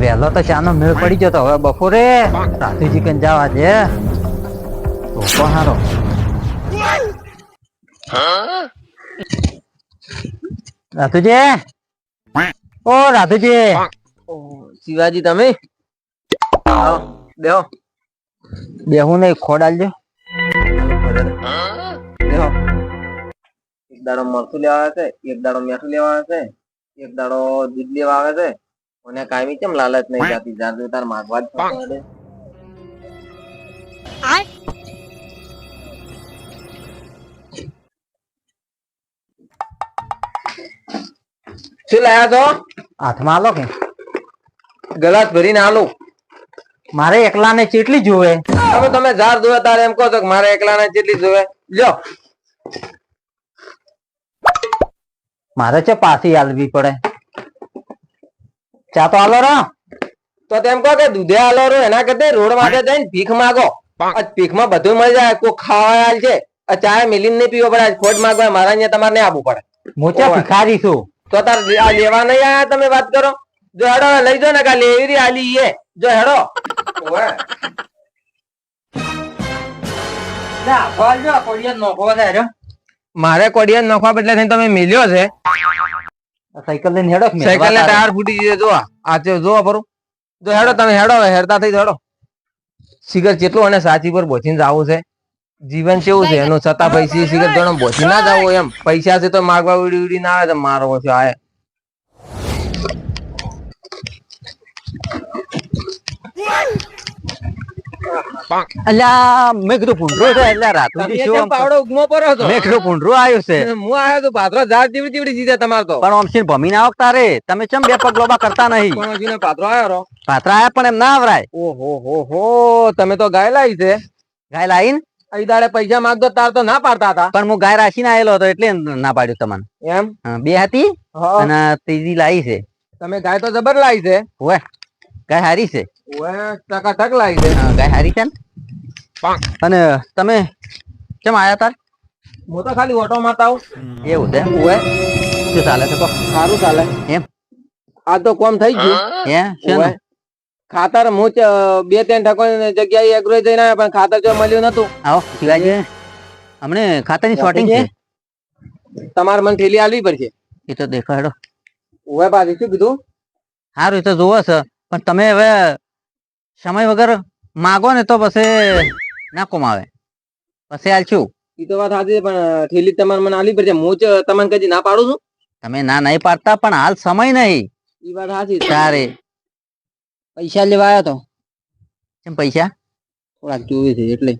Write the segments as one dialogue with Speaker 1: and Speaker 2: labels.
Speaker 1: વહેલો તો ચાનો મેળ પડી ગયો તો હવે બપોરે. સાધુજી કન જવા તો પણ હારો. રાધુજી ઓ રાધુજી
Speaker 2: શિવાજી તમે? બેહો.
Speaker 1: બેહું નહીં ખોડાલજો
Speaker 2: બેહો. એક દાડો મરતું લેવા આવે છે એક દાડો મેઠું લેવા આવે છે એક દાડો દૂધ લેવા આવે છે. મને કાયમી કેમ લાલચ નહીં જાતી જાતું તાર માગવા જ પડે. શું લાયા તો
Speaker 1: હાથમાં આલો કે?
Speaker 2: ગલાસ ભરીને આલો.
Speaker 1: મારે એકલાને ચેટલી જોવે.
Speaker 2: તમે તમે ઝાડ જોવે તારે એમ કહો છો કે મારે એકલાને ચેટલી જોવે. લ્યો.
Speaker 1: મારે છે પાછી આલવી પડે. ચા તો આલો રો
Speaker 2: તો તેમ કહો કે દૂધે હાલો રો એના કરતા રોડ માટે જઈને ભીખ માગો. આ ભીખમાં બધું મળી જાય કોઈ ખાવા હાલ છે. ચા મિલીન નહીં પીવો પડે ખોટ માગવા મારા અહીંયા તમારે નહીં આવવું પડે.
Speaker 1: મોચા. ભિખારી છું.
Speaker 2: તો તાર આ લેવા નહીં આયા તમે વાત કરો? જો હેડો લઈ જો ને કા લેવી રી આલી એ જો હેડો. ઓવે. મારે કોડિયન નોખવા બદલે થઈને તમે મિલ્યો છે.
Speaker 1: સાયકલ લઈને હેડો
Speaker 2: સાયકલ ને ટાયર ફૂટી ગયો જો આ. તે જો પરું જો હેડો તમે હેડો હેરતા હેડતા થઈ હેડો સિગર કેટલું અને સાચી પર બોચીને જાવું છે. જીવન કેવું છે? એનું છતાં પૈસા સિગર જોડે બોચી ના જાવું એમ. પૈસા છે તો માગવા ઉડી ઉડી ના આવે તો મારો છે આય
Speaker 1: અલ્યા મેં કીધું ભૂંડરો છે એટલે રાતુજી શું
Speaker 2: પાવડો ઉગમો પરો છો
Speaker 1: મેં કીધું ભૂંડરો આવ્યું છે.
Speaker 2: હું આયો તો પાત્રો ઝાડ ચીવડી ચીવડી જીતે તમાર તો.
Speaker 1: પણ ઓમસીન ભમીને આવો તારે તમે ચમ બે પગ કરતા નહીં?
Speaker 2: પણ હજુ પાત્રો આયો રો
Speaker 1: પાત્રા આયા પણ એમ ના આવરાય?
Speaker 2: ઓહો હો હો તમે તો ગાય લાવી છે.
Speaker 1: ગાય લાઈન
Speaker 2: અહીં દાડે પૈસા માંગતો તાર તો ના પાડતા હતા.
Speaker 1: પણ હું ગાય રાખીને આવેલો હતો એટલે ના પાડ્યું તમને
Speaker 2: એમ?
Speaker 1: બે હતી અને ત્રીજી લાવી છે.
Speaker 2: તમે ગાય તો જબર લાવી છે.
Speaker 1: ગાય હારી છે?
Speaker 2: ટકા ટક લાગી છે.
Speaker 1: ગાય હારી છે અને તમે કેમ આયા તાર?
Speaker 2: હું તો ખાલી ઓટો મારતા આવું.
Speaker 1: એવું છે
Speaker 2: ઓએ
Speaker 1: શું ચાલે છે
Speaker 2: સારું ચાલે.
Speaker 1: એમ?
Speaker 2: આ તો કોમ થઈ ગયું.
Speaker 1: હે?
Speaker 2: શું ખાતર હું બે ત્રણ ઠકોની જગ્યાએ એગ્રો જઈને આવ્યા પણ ખાતર જો મળ્યું નતું.
Speaker 1: આવો શિવાજી. હમણે ખાતાની શોર્ટિંગ છે.
Speaker 2: તમારે મને થેલી આલવી પડશે.
Speaker 1: એ તો દેખાડો. હેડો
Speaker 2: ઓએ પાછી શું કીધું?
Speaker 1: સારું એ તો જોવો છે. પણ તમે હવે સમય વગર માગો ને તો પછી ના કોમાવે. પછી આલશું
Speaker 2: એ તો વાત સાચી પણ થેલી તમારે મને આલી પડશે. હું જ તમને કદી ના પાડું છું?
Speaker 1: તમે ના નહીં પાડતા પણ હાલ સમય નહીં.
Speaker 2: એ વાત સાચી
Speaker 1: તારે
Speaker 2: પૈસા લેવા આવ્યો તો.
Speaker 1: કેમ પૈસા?
Speaker 2: થોડાક જોવે છે એટલે.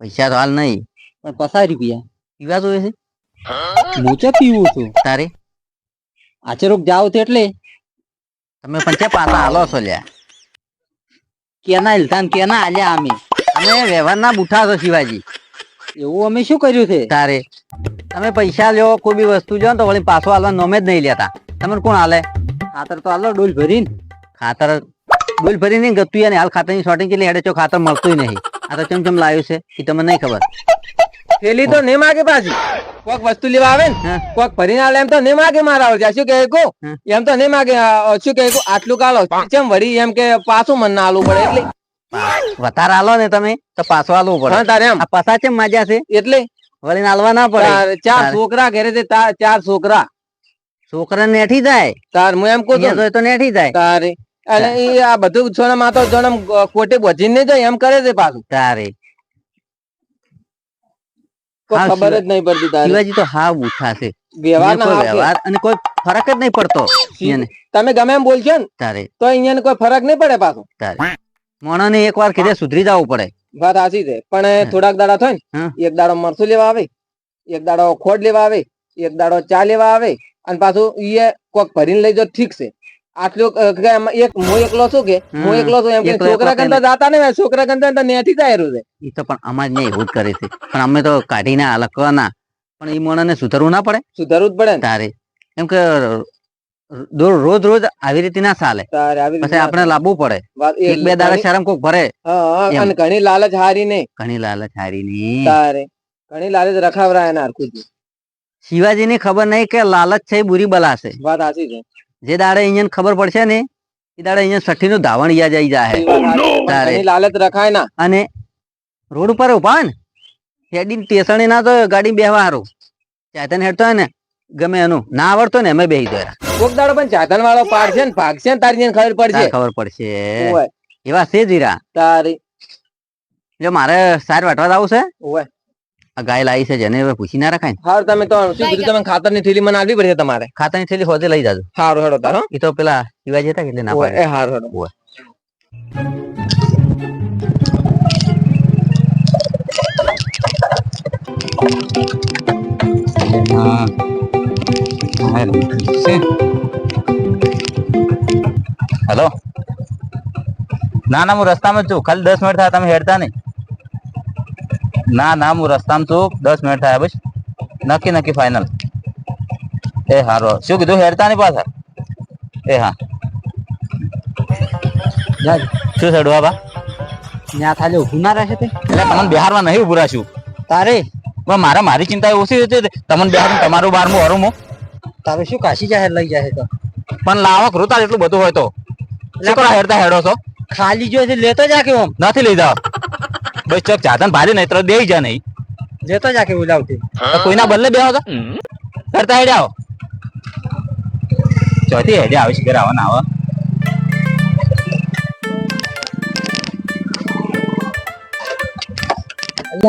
Speaker 1: પૈસા તો હાલ નહીં.
Speaker 2: પણ પસાર રૂપિયા?
Speaker 1: પીવા જોઈએ છે?
Speaker 2: મોચા પીવું છું.
Speaker 1: તારે?
Speaker 2: આચરોક જાવ છે એટલે.
Speaker 1: તમે પણ ચા પાછા હાલો છો લ્યા?
Speaker 2: કેના ઇલતાન કેના આલ્યા અમે?
Speaker 1: તમે વ્યવહારના બુઠા છો શિવાજી.
Speaker 2: એવું અમે શું કર્યું છે?
Speaker 1: તારે. તમે પૈસા લ્યો કોઈ બી વસ્તુ જો તો વળી પાછો હાલવા નોમે જ નહીં લેતા. તમને કોણ હાલે?
Speaker 2: ખાતર તો આલો ડોલ ભરીને.
Speaker 1: ખાતર ડોલ ભરી નહીં ગતું અને હાલ ખાતરની શોર્ટિંગ કેટલી હેડે છો? ખાતર મળતું નહીં. આ તો ચમ ચમ લાવ્યું છે એ તમને નહીં ખબર.
Speaker 2: થેલી તો ને માગે પાછી. કોક વસ્તુ લેવા આવે ને કોક ભરીને આવે એમ તો ને માગે મારા આવડે શું કહે કો? એમ તો ને માગે. શું કહે કો? આટલું કાલો. કેમ વળી એમ કે પાછું મન ના આલવું પડે એટલે?
Speaker 1: વધારે આલો ને તમે તો પાછું હાલવું પડે.
Speaker 2: તારે એમ.
Speaker 1: પાછા કેમ માજ્યા છે?
Speaker 2: એટલે?
Speaker 1: વળી આલવા ના પડે.
Speaker 2: ચાર છોકરા ઘરે છે તાર ચાર છોકરા.
Speaker 1: છોકરા નેઠી જાય.
Speaker 2: તાર હું એમ કહું છું.
Speaker 1: તો નેઠી જાય.
Speaker 2: તારે. અને આ બધું છોને માતો જોને કોટે બોજીને જાય એમ કરે છે પાછું.
Speaker 1: તારે.
Speaker 2: ખબર જ નહીં પડતી તારે.
Speaker 1: શિવાજી તો હા ઉઠા છે.
Speaker 2: વ્યવહાર
Speaker 1: વ્યવહાર અને કોઈ ફરક જ નહીં પડતો
Speaker 2: તમે ગમે એમ બોલશો ને
Speaker 1: તારે.
Speaker 2: તો અહીંયા કોઈ ફરક નહીં પડે પાછો.
Speaker 1: તારે. ને એક વાર કીધે સુધરી જવું પડે.
Speaker 2: વાત સાચી છે પણ થોડાક દાડા થાય ને એક દાડો મરસું લેવા આવે એક દાડો ખોડ લેવા આવે એક દાડો ચા લેવા આવે અને પાછું ઈએ કોક ભરીને લઈ જો ઠીક છે. આટલું એક હું એકલો છું કે હું એકલો છું એમ કે છોકરા કરતા જાતા ને છોકરા તો નેઠી જાય રહ્યું છે.
Speaker 1: એ તો પણ અમારે ને એવું જ કરે છે. પણ અમે તો કાઢીને લખવાના પણ એ મોણાને સુધારવું ના પડે.
Speaker 2: સુધારવું જ પડે ને.
Speaker 1: તારે. એમ કે રોજ રોજ આવી રીતે ના ચાલે. પછી આપણે લાવવું પડે. એક બે દાડા શરમ કોક ભરે.
Speaker 2: અને ઘણી લાલચ હારી ને
Speaker 1: ઘણી લાલચ હારી ને
Speaker 2: તારે. ઘણી લાલચ રખાવરાય ને હરખું
Speaker 1: શિવાજી ની ખબર નહીં કે લાલચ છે બુરી બલા છે.
Speaker 2: વાત સાચી છે.
Speaker 1: જે દાડે અહીંયા ખબર પડશે ને એ દાડે અહીંયા સઠ્ઠી નું ધાવણ યા જઈ જાય
Speaker 2: લાલચ રખાય ના.
Speaker 1: અને રોડ ઉપર ઊભા ને હેડી સ્ટેશને ના તો ગાડી બેહવા હારું. ચાતન હેડતો હોય ને ગમે એનું. ના આવડતો ને અમે બેહી દો
Speaker 2: કોક દાડો પણ ચાતન વાળો પાડશે ને ભાગશે ને તારી ખબર પડશે.
Speaker 1: ખબર પડશે. એવા છે જીરા.
Speaker 2: તારી.
Speaker 1: જો મારે સાર વાટવા જવું છે?
Speaker 2: ઓવે.
Speaker 1: આ ગાય લાવી છે જેને હવે પૂછી ના રખાય ને.
Speaker 2: તમે તો શું કીધું તમે ખાતરની થેલી મને આપવી પડશે તમારે.
Speaker 1: ખાતાની થેલી હોતે લઈ જાજો.
Speaker 2: સારું હેડો તારો
Speaker 1: એ તો પેલા શિવાજી હતા કે એટલે ના પાડે.
Speaker 2: હારું હેડો.
Speaker 1: હેલો ના ના હું રસ્તામાં છું. ખાલી દસ મિનિટ થાય તમે હેડતા નહીં. ના ના હું રસ્તામાં છું. દસ મિનિટ થાય બસ નક્કી નક્કી ફાઇનલ એ હારો. શું કીધું? હેરતા નહીં પાછા એ હા. શું ચડવા બા?
Speaker 3: ત્યાં ખાલી ઉભું ના રહેશે તે.
Speaker 1: એટલે તમને બિહારમાં નહીં ઉભું રાખ્યું
Speaker 3: તારે?
Speaker 1: પણ મારે મારી ચિંતા ઓછી હતી. તમને બિહાર તમારું બારમું હરું
Speaker 3: તારે શું કાશી જાહેર લઈ જાય તો?
Speaker 1: પણ લાવક રૂતા એટલું બધું હોય તો. હેરતા હેડો છો?
Speaker 3: ખાલી જો લેતો જા કે ઓમ.
Speaker 1: નથી લઈ જાઓ બસ ચોક ચાતન ભારે નહીં. તો દેઈ જા નહીં
Speaker 3: લેતો જાકે બોલાવતી
Speaker 1: કોઈના બદલે બે તો. કરતા હેડે આવો. ચોથી હેડે આવે છે ઘરે આવવાના આવા.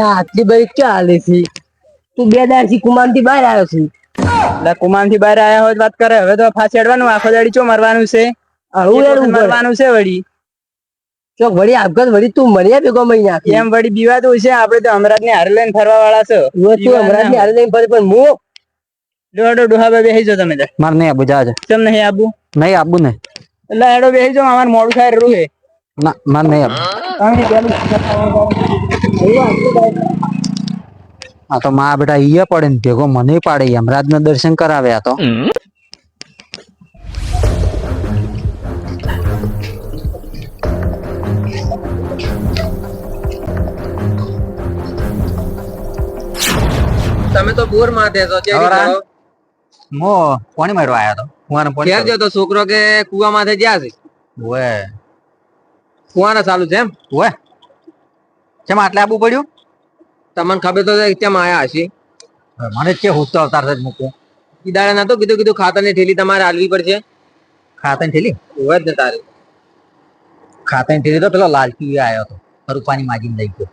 Speaker 3: આટલી બધી ક્યાં હાલે છે? તું બે દારથી કુમાનથી બહાર આવ્યો છે.
Speaker 4: એટલે કુમાનથી બહાર આવ્યા હોય તો વાત કરે હવે તો ફાસ હેડવાનું આખો દાડી ચો મરવાનું છે? મરવાનું છે વળી.
Speaker 3: ચોક વળી આપઘાત વળી તું મર્યા ભેગો નાખી.
Speaker 4: એમ વળી બીવાતું છે આપડે તો અમરાજ ને હારે લઈને ફરવા વાળા છો
Speaker 3: તું અમરાજ ને હારે લઈને ફરે પણ હું
Speaker 4: ડોડો ડોહા બે બેસી જો તમે.
Speaker 1: મારે નહીં આબુ જા
Speaker 4: કેમ નહીં આબુ?
Speaker 1: નહીં આબુ ને.
Speaker 4: એટલે હેડો બેસી જો અમારે મોડું થાય રૂ હે
Speaker 1: ના માર નહીં આબુ. આ તો મા બેટા ઈએ પડે ને ભેગો મને પાડે યમરાજ ના દર્શન કરાવે આ તો
Speaker 2: બોર માથે છો ચેરી
Speaker 1: મો કોની મારવા આવ્યો તો? કુવાનો પોણી
Speaker 2: ઘેર ગયો તો છોકરો કે કુવા માથે જ્યાં છે.
Speaker 1: ઓએ
Speaker 2: કુવાના ચાલુ છે એમ?
Speaker 1: ઓએ કેમ આટલે આબુ પડ્યું?
Speaker 2: તમને ખબર તો કેમ આયા હશે.
Speaker 1: મને કે હુસ્તો અવતાર જ મૂકું.
Speaker 2: ઈ ના તો કીધું કીધું ખાતરની ઠેલી તમારે હાલવી પડશે.
Speaker 1: ખાતાની ઠેલી
Speaker 2: ઓએ જ ને તારે.
Speaker 1: ખાતાની ઠેલી તો પેલો લાલચી આવ્યો હતો. રૂપાની માગીને લઈ ગયો.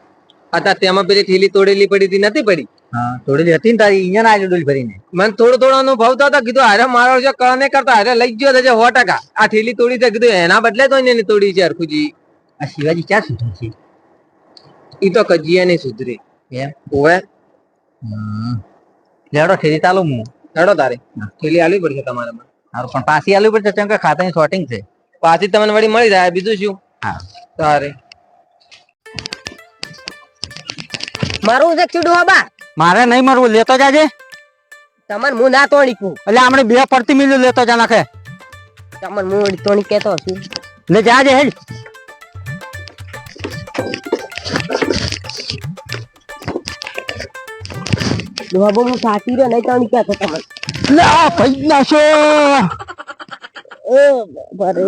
Speaker 2: અત્યારે તેમાં પેલી થેલી તોડેલી પડી હતી નથી પડી?
Speaker 1: હા થોડી હતી ને તારી અહીંયા ના ડોલ ભરીને
Speaker 2: મને થોડો થોડો અનુભવ થતો હતો કીધું હારે મારો છે કળ કરતા હારે લઈ ગયો છે સો ટકા. આ થેલી તોડી છે કીધું એના બદલે તો એને તોડી છે અરખુજી
Speaker 1: આ શિવાજી ક્યાં સુધરે છે?
Speaker 2: ઈ તો કજિયા નહીં સુધરી.
Speaker 1: એમ?
Speaker 2: ઓવે.
Speaker 1: લેડો ઠેરી ચાલુ હું
Speaker 2: લેડો તારે. થેલી આલવી પડશે તમારે.
Speaker 1: સારું પણ પાછી આલવી પડશે કેમ કે ખાતાની શોર્ટિંગ છે.
Speaker 2: પાછી તમને વળી મળી જાય બીજું શું?
Speaker 1: હા.
Speaker 2: તારે.
Speaker 3: મારું છે ચીડું બા
Speaker 1: મારે નહીં મરવું લેતો જાજે.
Speaker 3: તમને હું ના તોડી કું.
Speaker 1: એટલે આપણે બે પડતી મિલ્યું લેતો જા નાખે.
Speaker 3: તમને હું તોડી કેતો છું.
Speaker 1: લે જાજે હેડ.
Speaker 3: બાબુ હું સાચી રહ્યો નહીં તોડી કેતો તમને.
Speaker 1: લે આ ભાઈ નાશો
Speaker 3: ઓ બરે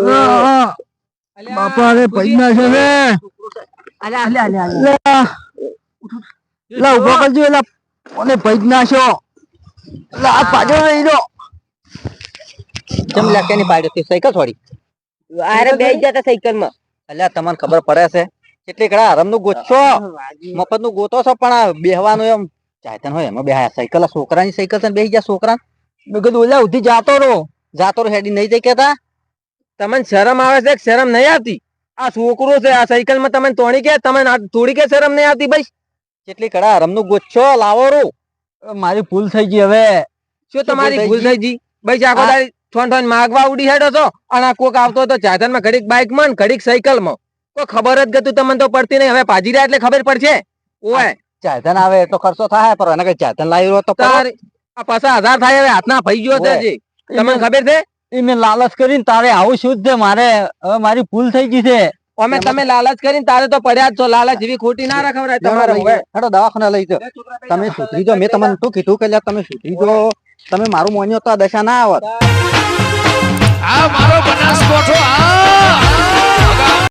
Speaker 1: બાપા રે ભાઈ નાશો રે
Speaker 3: અલ્યા અલ્યા અલ્યા.
Speaker 1: લે લે ઊભો કરજો એટલે ઓને ભાઈ નાશો લે આ પાછળ રહી દો કેમ લે કેની પાડ્યો? તે સાયકલ થોડી.
Speaker 3: આરે બે જતા સાયકલમાં
Speaker 1: અલ્યા તમને ખબર પડે છે. કેટલી કડા આરામનું ગોચો મફતનું ગોતો છો પણ આ બેહવાનું એમ ચાયતન હોય એમાં બેહાય. સાયકલ આ છોકરાની સાયકલ છે બેહી જા છોકરા મેં કીધું ઓલા ઉધી જાતો રહો. જાતો રહો હેડી નહીં જઈ કેતા
Speaker 2: તમને શરમ આવે છે કે શરમ નહીં આવતી? આ છોકરો છે આ સાયકલમાં તમે તોડી કે તમે થોડી કે શરમ નહીં આવતી ભાઈ?
Speaker 1: કેટલી કડા રમનું ગોચ્છો લાવો રો મારી ભૂલ થઈ ગઈ હવે.
Speaker 2: શું તમારી
Speaker 1: ભૂલ થઈ
Speaker 2: ગઈ? ભાઈ આખો તારી ઠોન ઠોન માગવા ઉડી હેડો છો. અને આ કોક આવતો હતો ચાધનમાં ઘડીક બાઇકમાં ઘડીક સાયકલમાં કોઈ ખબર જ ગતું તમને તો પડતી નહીં. હવે પાજી રહ્યા એટલે ખબર પડશે. ઓય.
Speaker 1: ચાયતન આવે એટલો ખર્ચો થાય પર એને કઈ ચાયતન લાવી રહ્યો તો
Speaker 2: આ પાછા હજાર થાય હવે હાથના ભાઈ ગયો છે. તમને ખબર છે?
Speaker 1: એ મેં લાલચ કરીને તારે આવું શું છે મારે? હવે મારી ભૂલ થઈ ગઈ છે.
Speaker 2: અમે તમે લાલચ કરીને તારે તો પડ્યા છો. લાલચ એવી ખોટી ના રાખવરાય તમારે
Speaker 1: હેડો દવાખાને લઈ જાઓ. તમે સુધરી જો મેં તમને શું કીધું કે તમે સુધરી જો તમે મારું મોન્યો તો આ દશા ના આવત.
Speaker 5: આ મારો બનાસકોઠો આ!